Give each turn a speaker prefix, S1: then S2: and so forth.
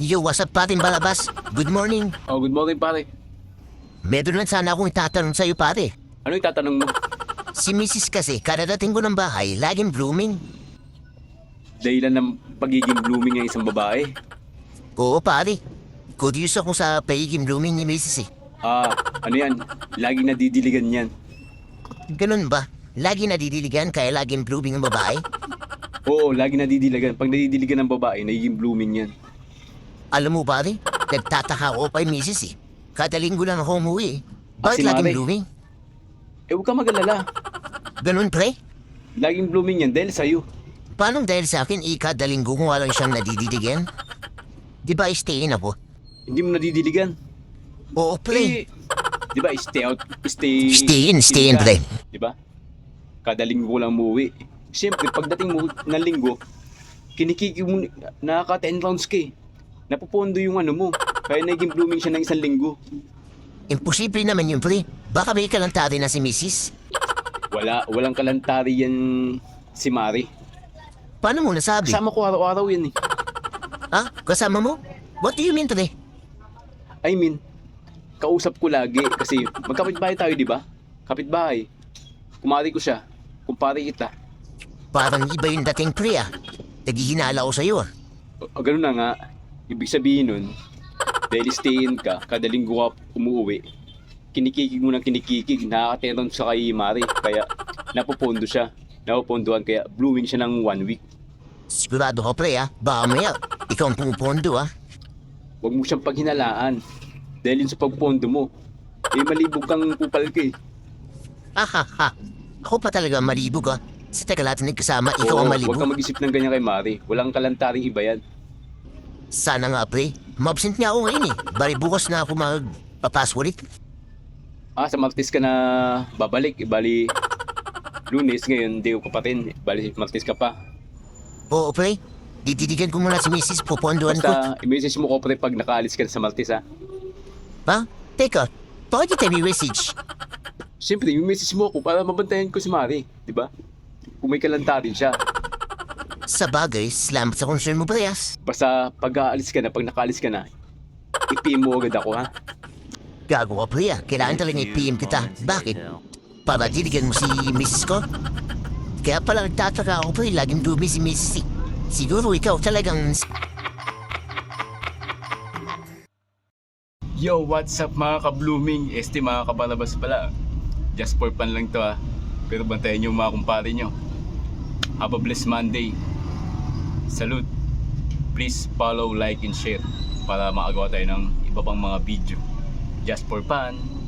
S1: Yo, what's up paring balabas? Good morning.
S2: Oh, good morning pare.
S1: Meron lang sana akong itatanong sa'yo pare.
S2: Ano itatanong mo?
S1: Si Mrs. kasi, karadating ko ng bahay, laging blooming.
S2: Dahilan ng pagiging blooming ng isang babae.
S1: Oo pare. Curious ako sa pagiging blooming ni Mrs. eh.
S2: Ah, ano yan? Laging nadidiligan yan.
S1: Ganun ba? Lagi nadidiligan kaya laging blooming ang babae?
S2: Oo, laging nadidiligan. Pag nadidiligan ng babae, nagiging blooming yan.
S1: Alam mo pare, nagtataka ako kay Mrs. eh. Kada linggo lang ako umuwi eh. Bakit
S2: si
S1: laging
S2: Mare.
S1: blooming?
S2: Eh, huwag ka mag-alala.
S1: Ganun pre?
S2: Laging blooming yan dahil sa'yo.
S1: Paano dahil sa akin ikada linggo kung walang siyang nadidiligan? Di ba stay in ako?
S2: Hindi mo nadidiligan.
S1: Oo pre.
S2: Eh, di ba, stay out, stay...
S1: Stay in, stay in,
S2: ka.
S1: pre.
S2: Di ba? Kada linggo lang umuwi. Siyempre, pagdating mo ng linggo, kinikiki mo, nakaka 10 rounds ka eh. Napupondo yung ano mo. Kaya naging blooming siya ng isang linggo.
S1: Imposible naman yun pre. Baka may kalantari na si Mrs.
S2: Wala, walang kalantari yan si Mari.
S1: Paano mo nasabi?
S2: Kasama ko araw-araw yan eh.
S1: Ha? Kasama mo? What do you mean pre?
S2: I mean, kausap ko lagi kasi magkapitbahay tayo, di ba? Kapitbahay. Kumari ko siya. Kumpare kita.
S1: Parang iba yung dating pre ah. Naghihinala ako sa'yo ah.
S2: O, o ganun na nga. Ibig sabihin nun, dahil stayin ka, kada linggo ka umuwi, kinikikig mo ng kinikikig, nakakateron sa kay Mari. Kaya napupondo siya. Napupondohan kaya blooming siya ng one week.
S1: Sigurado ka pre ah. Baka maya, ikaw ang pumupondo ah.
S2: Huwag mo siyang paghinalaan. Dahil yun sa pagpondo mo, eh malibog kang kupal ka eh.
S1: Ha ha ha. Ako pa talaga ang malibog ah. Sa tagal natin nagkasama, ikaw ang
S2: Oo,
S1: malibog.
S2: Huwag kang mag-isip ng ganyan kay Mari. Walang kalantaring iba yan.
S1: Sana nga pre. Mabsent nga ako ngayon eh. Bari bukas na ako magpapasok ulit.
S2: Ah, sa Martes ka na babalik. Bali, lunes ngayon, di ko pa rin. Bali, Martes ka pa.
S1: Oo pre. Didiligan ko muna si Mrs. Pupondohan ko.
S2: Basta, i-message mo ko pre pag nakaalis ka na sa Martes ha.
S1: Ha? Teka, bakit kita may message?
S2: Siyempre, i-message mo ako para mabantayan ko si Mari. Di ba? Kung may kalantarin siya.
S1: Sa bagay, salamat sa concern mo, Preyas.
S2: Basta pag aalis ka na, pag nakaalis ka na, i-PM mo agad ako ha.
S1: Gago ka, Preya. Kailangan talaga i-PM kita. Bakit? Para diligan mo si Mrs. ko? Kaya pala nagtataka ako, Pre. Laging dumi si Mrs. eh. Siguro ikaw talagang...
S2: Yo, what's up mga ka-blooming? Este mga kabalabas pala. Just for fun lang to ha. Pero bantayan nyo mga kumpare nyo. Have a blessed Monday. Salute. Please follow, like, and share para makagawa tayo ng iba pang mga video. Just for fun.